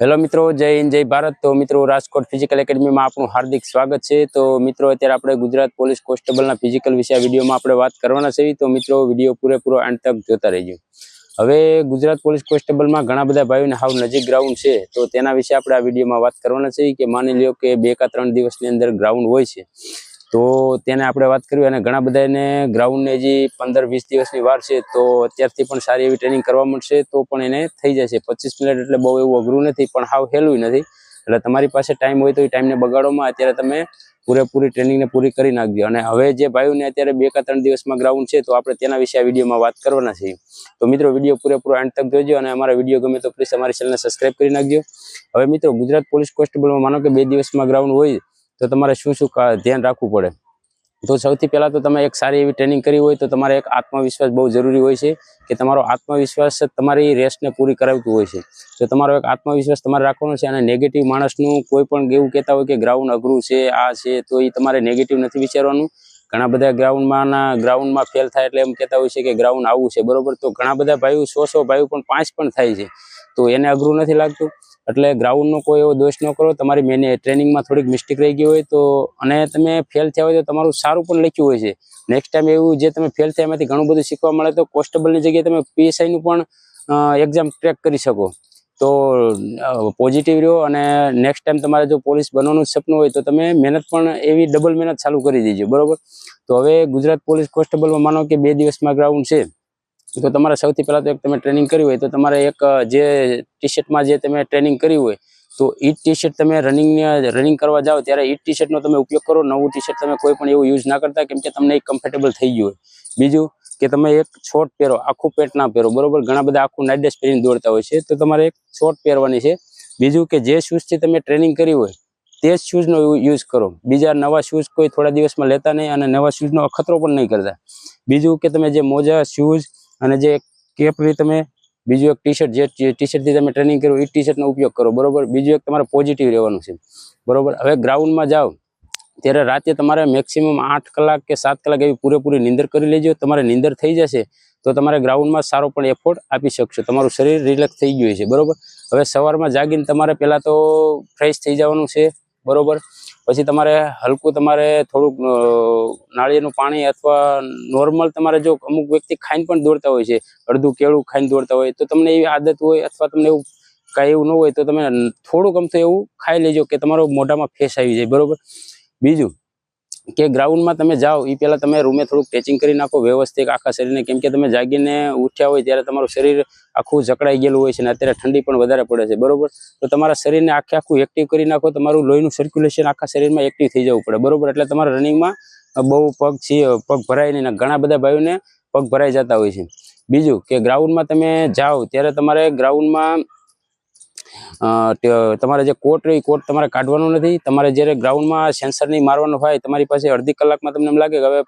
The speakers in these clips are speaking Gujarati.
હેલો મિત્રો, જય હિન્દ, જય ભારત. તો મિત્રો, રાજકોટ ફિઝિકલ એકેડમીમાં આપણું હાર્દિક સ્વાગત છે. તો મિત્રો, અત્યારે આપણે ગુજરાત પોલીસ કોન્સ્ટેબલના ફિઝિકલ વિશે વિડીયોમાં આપણે વાત કરવાના છે. તો મિત્રો, વીડિયો પૂરેપૂરો અંત તક જોતા રહેજો. હવે ગુજરાત પોલીસ કોન્સ્ટેબલમાં ઘણા બધા ભાઈઓને હાવ નજીક ગ્રાઉન્ડ છે. તો તેના વિશે આપણે આ વિડીયોમાં વાત કરવાના છે કે માની લ્યો કે બે કા ત્રણ દિવસની અંદર ગ્રાઉન્ડ હોય છે. તો તેને આપણે વાત કરવી અને ઘણા બધાને ગ્રાઉન્ડને હજી પંદર વીસ દિવસની વાર છે, તો અત્યારથી પણ સારી એવી ટ્રેનિંગ કરવા મળશે, તો પણ એને થઈ જશે. પચીસ મિનિટ એટલે બહુ એવું અઘરું નથી, પણ હાવ હેલું નથી. એટલે તમારી પાસે ટાઈમ હોય તો એ ટાઈમને બગાડોમાં, અત્યારે તમે પૂરેપૂરી ટ્રેનિંગને પૂરી કરી નાખજો. અને હવે જે ભાઈઓને અત્યારે બે કા ત્રણ દિવસમાં ગ્રાઉન્ડ છે, તો આપણે તેના વિશે આ વિડીયોમાં વાત કરવાના છીએ. તો મિત્રો, વીડિયો પૂરેપૂરો એન્ડ તક જોજો અને અમારા વીડિયો ગમે તો પ્લીઝ અમારી ચેનલને સબસ્ક્રાઈબ કરી નાખજો. હવે મિત્રો, ગુજરાત પોલીસ કોન્સ્ટેબલમાં માનો કે બે દિવસમાં ગ્રાઉન્ડ હોય તો તમારે શું શું ધ્યાન રાખવું પડે? તો સૌથી પહેલાં તો તમે એક સારી એવી ટ્રેનિંગ કરી હોય તો તમારે એક આત્મવિશ્વાસ બહુ જરૂરી હોય છે કે તમારો આત્મવિશ્વાસ તમારી રેસને પૂરી કરાવતું હોય છે. તો તમારો એક આત્મવિશ્વાસ તમારે રાખવાનો છે અને નેગેટિવ માણસનું કોઈ પણ એવું કહેતા હોય કે ગ્રાઉન્ડ અઘરું છે, આ છે, તો એ તમારે નેગેટિવ નથી વિચારવાનું. ઘણા બધા ગ્રાઉન્ડમાં ગ્રાઉન્ડમાં ફેલ થાય એટલે એમ કહેતા હોય છે કે ગ્રાઉન્ડ આવું છે. બરોબર? તો ઘણા બધા ભાઈઓ, સો સો ભાઈઓ પણ પાંચ પણ થાય છે. તો એને અઘરું નથી લાગતું. એટલે ગ્રાઉન્ડનો કોઈ એવો દોષ ન કરો. તમારી મેને ટ્રેનિંગમાં થોડીક મિસ્ટેક રહી ગઈ હોય તો, અને તમે ફેલ થયા હોય તો તમારું સારું પણ લખ્યું હોય છે. નેક્સ્ટ ટાઈમ એવું જે તમે ફેલ થયા એમાંથી ઘણું બધું શીખવા મળે તો કોન્સ્ટેબલની જગ્યાએ તમે પીએસઆઈનું પણ એક્ઝામ ક્રેક કરી શકો. તો પોઝિટિવ રહ્યો અને નેક્સ્ટ ટાઈમ તમારે જો પોલીસ બનવાનું સપનું હોય તો તમે મહેનત પણ એવી ડબલ મહેનત ચાલુ કરી દેજો. બરોબર? તો હવે ગુજરાત પોલીસ કોન્સ્ટેબલમાં માનો કે બે દિવસમાં ગ્રાઉન્ડ છે. તો તમારે સૌથી પહેલાં તો એક તમે ટ્રેનિંગ કરી હોય, તો તમારે એક જે ટી શર્ટમાં જે તમે ટ્રેનિંગ કરી હોય, તો એ ટી શર્ટ તમે રનિંગને રનિંગ કરવા જાઓ, ત્યારે એ ટી શર્ટનો તમે ઉપયોગ કરો. નવું ટી શર્ટ તમે કોઈ પણ એવું યુઝ ના કરતા, કેમ કે તમને એ કમ્ફર્ટેબલ થઈ ગયું હોય. બીજું કે તમે એક શોર્ટ પહેરો, આખું પેટ ના પહેરો. બરોબર? ઘણા બધા આખું નાઇટ ડ્રેસ પહેરીને દોડતા હોય છે, તો તમારે એક શોર્ટ પહેરવાની છે. બીજું કે જે શૂઝથી તમે ટ્રેનિંગ કરી હોય, તે જ શૂઝનો યુઝ કરો. બીજા નવા શૂઝ કોઈ થોડા દિવસમાં લેતા નહીં અને નવા શૂઝનો અખતરો પણ નહીં કરતા. બીજું કે તમે જે મોજા શૂઝ અને જે કેપરી તમે બીજું એક ટી શર્ટ જે ટી શર્ટથી તમે ટ્રેનિંગ કરો એ ટી શર્ટનો ઉપયોગ કરો, બરોબર? બીજું એક તમારે પોઝિટિવ રહેવાનું છે. બરોબર? હવે ગ્રાઉન્ડમાં જાઓ. ત્યારે રાતે તમારે મેક્સિમમ આઠ કલાક કે સાત કલાક એવી પૂરેપૂરી નીંદર કરી લેજો. તમારે નીંદર થઈ જશે તો તમારે ગ્રાઉન્ડમાં સારો પણ એફોર્ટ આપી શકશો. તમારું શરીર રિલેક્સ થઈ ગયું છે બરોબર? હવે સવારમાં જાગીને તમારે પહેલાં તો ફ્રેશ થઈ જવાનું છે. બરોબર? પછી તમારે હલકું તમારે થોડુંક નાળિયેરનું પાણી અથવા નોર્મલ તમારે જો અમુક વ્યક્તિ ખાઈને પણ દોડતા હોય છે, અડધું કેળું ખાઈને દોડતા હોય, તો તમને એવી આદત હોય અથવા તમને એવું કાંઈ એવું ન હોય, તો તમે થોડુંક અમથું એવું ખાઈ લેજો કે તમારો મોઢામાં ફેસ આવી જાય, બરોબર? બીજું કે ગ્રાઉન્ડમાં તમે જાઓ એ પહેલાં તમે રૂમે થોડુંક ટેચિંગ કરી નાખો, વ્યવસ્થિત આખા શરીરને. કેમ કે તમે જાગીને ઉઠ્યા હોય ત્યારે તમારું શરીર આખું જકડાઈ ગયેલું હોય છે અને અત્યારે ઠંડી પણ વધારે પડે છે, બરોબર? તો તમારા શરીરને આખે આખું એક્ટિવ કરી નાખો, તમારું લોહીનું સર્ક્યુલેશન આખા શરીરમાં એક્ટિવ થઈ જવું પડે, બરોબર? એટલે તમારા રનિંગમાં બહુ પગ છે, પગ ભરાય નહીં ઘણા બધા ભાઈઓને પગ ભરાઈ જતા હોય છે. બીજું કે ગ્રાઉન્ડમાં તમે જાઓ, ત્યારે તમારે ગ્રાઉન્ડમાં તમારે જે કોટ રહી, કોટ તમારે કાઢવાનો નથી. તમારે જ્યારે ગ્રાઉન્ડમાં સેન્સર નહીં મારવાનું હોય, તમારી પાસે અડધી કલાકમાં તમને એમ લાગે કે હવે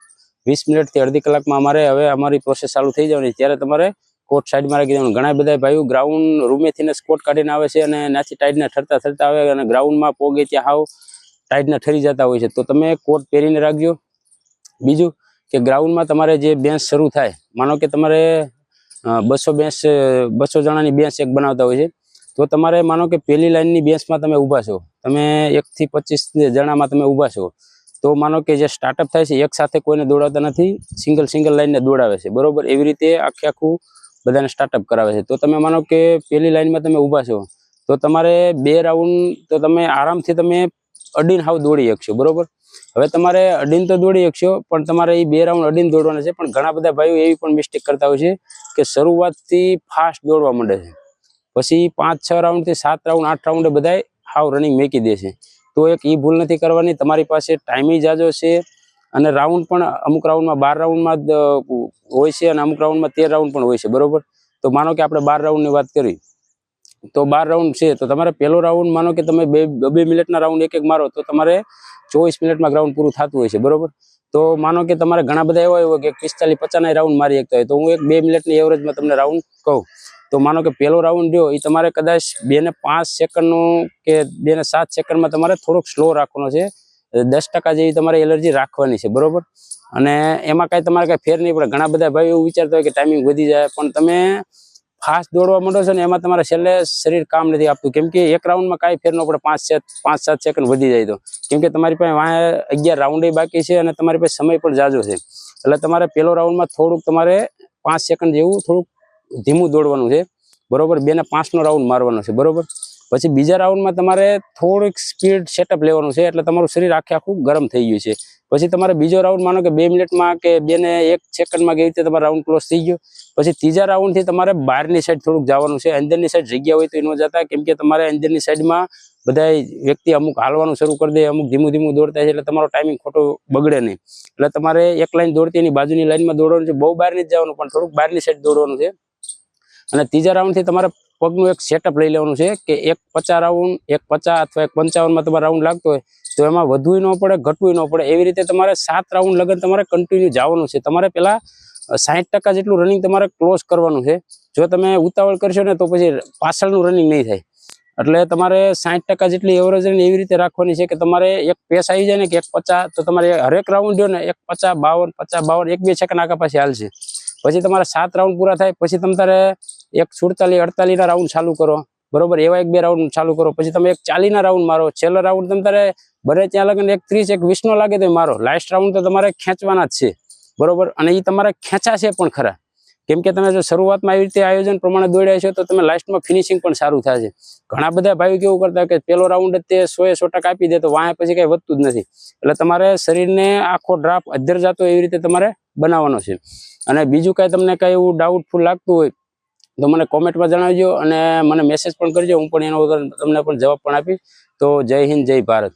વીસ મિનિટથી અડધી કલાકમાં અમારે, હવે અમારી પ્રોસેસ ચાલુ થઈ જવાની. ત્યારે તમારે કોટ સાઈડમાં રાખી દેવાનું. ઘણા બધા ભાઈઓ ગ્રાઉન્ડ રૂમેથી ને સ્કોટ કાઢીને આવે છે અને ત્યાંથી ટાઈડને ઠરતા ઠરતા આવે અને ગ્રાઉન્ડમાં પોગે ત્યાં હાવ ટાઈડને ઠરી જતા હોય છે. તો તમે કોટ પહેરીને રાખજો. બીજું કે ગ્રાઉન્ડમાં તમારે જે બેન્ચ શરૂ થાય, માનો કે તમારે બસો બેન્ચ, બસો જણાની બેન્ચ એક બનાવતા હોય છે. તો તમારે માનો કે પહેલી લાઈનની બેન્ચમાં તમે ઊભા છો, તમે એકથી પચીસ જણામાં તમે ઊભા છો, તો માનો કે જે સ્ટાર્ટઅપ થાય છે, એક સાથે કોઈને દોડાવતા નથી સિંગલ સિંગલ લાઇનને દોડાવે છે. બરોબર? એવી રીતે આખે આખું બધાને સ્ટાર્ટઅપ કરાવે છે. તો તમે માનો કે પહેલી લાઈનમાં તમે ઊભા છો, તો તમારે બે રાઉન્ડ તો તમે આરામથી તમે અડીને હાવ દોડી શકશો, બરોબર? હવે તમારે અડીને તો દોડી શકશો, પણ તમારે એ બે રાઉન્ડ અડીને દોડવાના છે, પણ ઘણા બધા ભાઈઓ એવી પણ મિસ્ટેક કરતા હોય છે કે શરૂઆતથી ફાસ્ટ દોડવા માંડે છે. પછી પાંચ, છ રાઉન્ડથી સાત રાઉન્ડ આઠ રાઉન્ડ બધાય હાવ રનિંગ મેકી દે છે. તો એક એ ભૂલ નથી કરવાની, તમારી પાસે ટાઈમે જાજો છે અને રાઉન્ડ પણ અમુક રાઉન્ડમાં બાર રાઉન્ડમાં જ હોય છે અને અમુક રાઉન્ડમાં તેર રાઉન્ડ પણ હોય છે, બરોબર? તો માનો કે આપણે બાર રાઉન્ડની વાત કરી. તો બાર રાઉન્ડ છે, તો તમારે પહેલો રાઉન્ડ માનો કે તમે બે બે મિનિટના રાઉન્ડ એક એક મારો, તો તમારે ચોવીસ મિનિટમાં ગ્રાઉન્ડ પૂરું થતું હોય છે, બરોબર? તો માનો કે તમારે ઘણા બધા એવા હોય કે પિસ્તાલીસ પચાસના રાઉન્ડ મારી શકતા હોય. તો હું એક બે મિનિટની એવરેજમાં તમને રાઉન્ડ કહું. તો માનો કે પહેલો રાઉન્ડ રહ્યો એ તમારે કદાચ બે ને પાંચ સેકન્ડનું કે બે ને સાત સેકન્ડમાં તમારે થોડોક સ્લો રાખવાનો છે. દસ ટકા જેવી તમારે એલર્જી રાખવાની છે, બરોબર? અને એમાં કાંઈ તમારે કાંઈ ફેર નહીં પડે. ઘણા બધા ભાઈ એવું વિચારતા હોય કે ટાઈમિંગ વધી જાય, પણ તમે ફાસ્ટ દોડવા માંડો છો ને, એમાં તમારે છેલ્લે શરીર કામ નથી આપતું. કેમ કે એક રાઉન્ડમાં કાંઈ ફેર ન પડે, પાંચ સાત પાંચ સાત સેકન્ડ વધી જાય તો. કેમ કે તમારી પાસે વાંહે અગિયાર રાઉન્ડ બાકી છે અને તમારી પાસે સમય પણ જાજો છે. એટલે તમારે પેલો રાઉન્ડમાં થોડુંક તમારે પાંચ સેકન્ડ જેવું થોડુંક ધીમું દોડવાનું છે. બરોબર? બે ને પાંચનો રાઉન્ડ મારવાનો છે. બરોબર? પછી બીજા રાઉન્ડમાં તમારે થોડીક સ્પીડ સેટઅપ લેવાનું છે. એટલે તમારું શરીર આખે આખું ગરમ થઈ ગયું છે. પછી તમારે બીજો રાઉન્ડ માનો કે બે મિનિટમાં કે બે ને એક સેકન્ડમાં કેવી રીતે તમારો રાઉન્ડ ક્લોઝ થઈ ગયો. પછી ત્રીજા રાઉન્ડથી તમારે બહારની સાઈડ થોડુંક જવાનું છે. અંદરની સાઈડ જગ્યા હોય તો એ ન જતા. કેમ કે તમારે અંદરની સાઈડમાં બધા વ્યક્તિ અમુક હાલવાનું શરૂ કરી દે. અમુક ધીમું ધીમું દોડતા છે એટલે તમારો ટાઈમિંગ ખોટો બગડે નહીં. એટલે તમારે એક લાઈન દોડતી એની બાજુની લાઈનમાં દોડવાનું છે. બહુ બહારની જ જવાનું, પણ થોડુંક બહારની સાઈડ દોડવાનું છે. અને ત્રીજા રાઉન્ડથી તમારે પગનું એક સેટઅપ લઈ લેવાનું છે કે એક પચાસ રાઉન્ડ એક પચાસ અથવા એક પંચાવનમાં તમારે રાઉન્ડ લાગતો હોય, તો એમાં વધવું ન પડે ઘટવું ન પડે. એવી રીતે તમારે સાત રાઉન્ડ લગન તમારે કન્ટિન્યુ જવાનું છે. તમારે પહેલાં સાહીઠ ટકા જેટલું રનિંગ તમારે ક્લોઝ કરવાનું છે. જો તમે ઉતાવળ કરશો ને તો પછી પાછળનું રનિંગ નહીં થાય. એટલે તમારે સાઠ ટકા જેટલી એવરેજ એવી રીતે રાખવાની છે કે તમારે એક પેસ આવી જાય ને કે એક પચાસ, તો તમારે હરેક રાઉન્ડ જો ને એક પચાસ, બાવન પચાસ, બાવન, એક બે સેકન્ડ આગા પાસે હાલશે. પછી તમારે સાત રાઉન્ડ પૂરા થાય, પછી તમે તારે એક સુડતાલીસ અડતાલીસના રાઉન્ડ ચાલુ કરો. બરોબર? એવા એક બે રાઉન્ડ ચાલુ કરો. પછી તમે એક ચાલીના રાઉન્ડ મારો. છેલ્લો રાઉન્ડ તમે તારે બને ત્યાં લગન એક ત્રીસ, એક વીસનો લાગે તો મારો. લાસ્ટ રાઉન્ડ તો તમારે ખેંચવાના જ છે. બરોબર? અને એ તમારે ખેંચાશે પણ ખરા. કેમ કે તમે જો શરૂઆતમાં આવી રીતે આયોજન પ્રમાણે દોડ્યા છો તો તમે લાસ્ટમાં ફિનિશિંગ પણ સારું થશે. ઘણા બધા ભાઈઓ કેવું કરતા કે પેલો રાઉન્ડ જ તે સો એ સો ટકા આપી દે તો વાંય પછી કઈ વધતું જ નથી. એટલે તમારે શરીરને આખો ડ્રાફ્ટ અધ્ધર જાતો એવી રીતે તમારે બનાવવાનો છે. અને બીજું કાંઈ તમને કાંઈ એવું ડાઉટફુલ લાગતું હોય તો મને કોમેન્ટમાં જણાવજો અને મને મેસેજ પણ કરજો. હું પણ એનો વગર તમને પણ જવાબ પણ આપીશ. તો જય હિન્દ, જય ભારત.